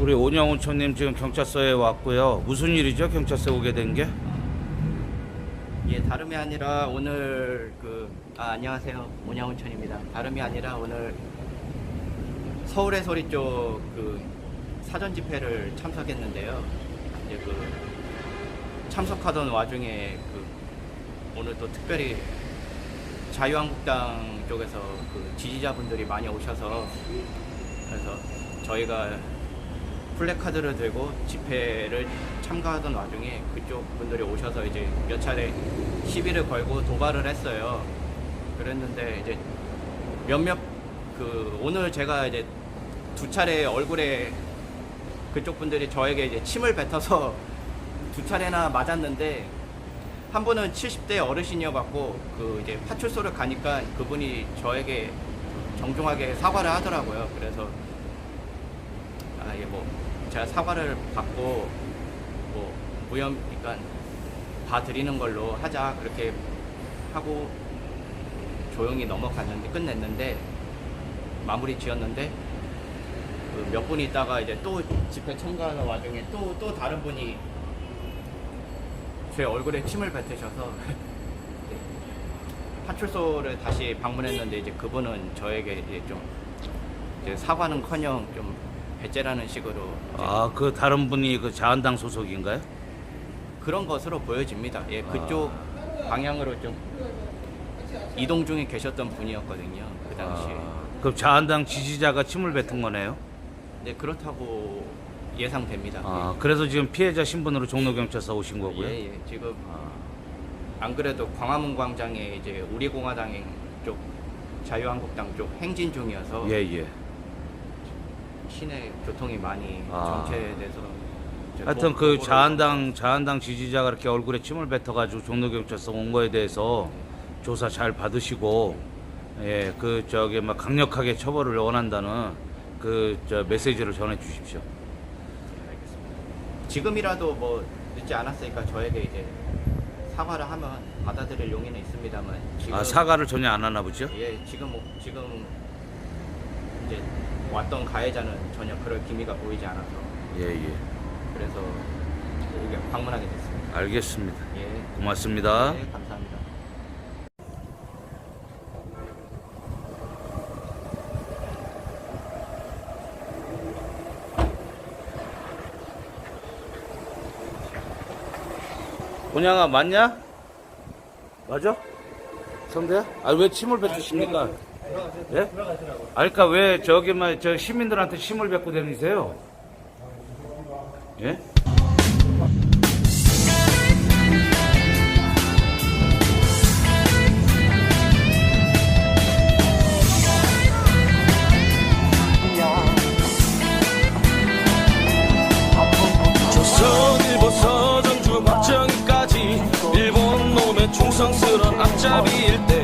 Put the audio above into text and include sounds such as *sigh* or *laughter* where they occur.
우리 온영훈초님 지금 경찰서에 왔고요. 무슨 일이죠? 경찰서 오게 된 게? 예, 다름이 아니라 오늘 그 아, 안녕하세요. 문양훈천입니다. 다름이 아니라 오늘 서울의 소리 쪽 그 사전 집회를 참석했는데요. 이제 그 참석하던 와중에 그 오늘 또 특별히 자유한국당 쪽에서 그 지지자분들이 많이 오셔서 그래서 저희가 플래카드를 들고 집회를 참가하던 와중에 그쪽 분들이 오셔서 이제 몇 차례 시비를 걸고 도발을 했어요. 그랬는데 이제 몇몇 그 오늘 제가 이제 두 차례 얼굴에 그쪽 분들이 저에게 이제 침을 뱉어서 *laughs* 두 차례나 맞았는데 한 분은 70대 어르신이어갖고 그 이제 파출소를 가니까 그분이 저에게 정중하게 사과를 하더라고요. 그래서 아, 이게 뭐, 제가 사과를 받고, 뭐, 무혐, 그러니까, 봐드리는 걸로 하자, 그렇게 하고, 조용히 넘어갔는데, 끝냈는데, 마무리 지었는데, 그 몇분 있다가 이제 또 집회 참가하는 와중에 또, 또 다른 분이 제 얼굴에 침을 뱉으셔서, *laughs* 파출소를 다시 방문했는데, 이제 그분은 저에게 이제 좀, 이제 사과는커녕 좀 배째라는 식으로 아, 그 다른 분이 그 자한당 소속인가요? 그런 것으로 보여집니다. 예, 그쪽 방향으로 좀 이동 중에 계셨던 분이었거든요. 그 당시에. 아, 그럼 자한당 지지자가 침을 뱉은 거네요? 네, 그렇다고 예상됩니다. 아, 그래서 지금 피해자 신분으로 종로경찰서 오신 거고요? 예, 예. 지금 아, 안 그래도 광화문 광장에 이제 우리공화당 쪽 자유한국당 쪽 행진 중이어서 예, 예. 시내 교통이 많이 아. 정체돼서 이제 하여튼 도- 그 자한당 자한당 지지자가 이렇게 얼굴에 침을 뱉어가지고 종로경찰서 온 거에 대해서 조사 잘 받으시고 예 그 저기 막 강력하게 처벌을 원한다는 그 저 메시지를 전해 주십시오. 지금이라도 뭐 늦지 않았으니까 저에게 이제 사과를 하면 받아들일 용의는 있습니다만 지금 아 사과를 전혀 안 하나 보죠? 예 지금 뭐- 지금 이제 왔던 가해자는 전혀 그럴 기미가 보이지 않아서 예 예. 그래서 여기 방문하게 됐습니다. 알겠습니다. 예, 고맙습니다. 네, 감사합니다. 본양아 맞냐? 맞아? 성대야? 아 왜 침을 뱉으십니까? 예? 아 그러니까 왜 저기만 저 시민들한테 침을 뱉고 다니세요? 예? 조선일보서 전주 막정이까지 일본 놈의 충성스런 앞잡이일 때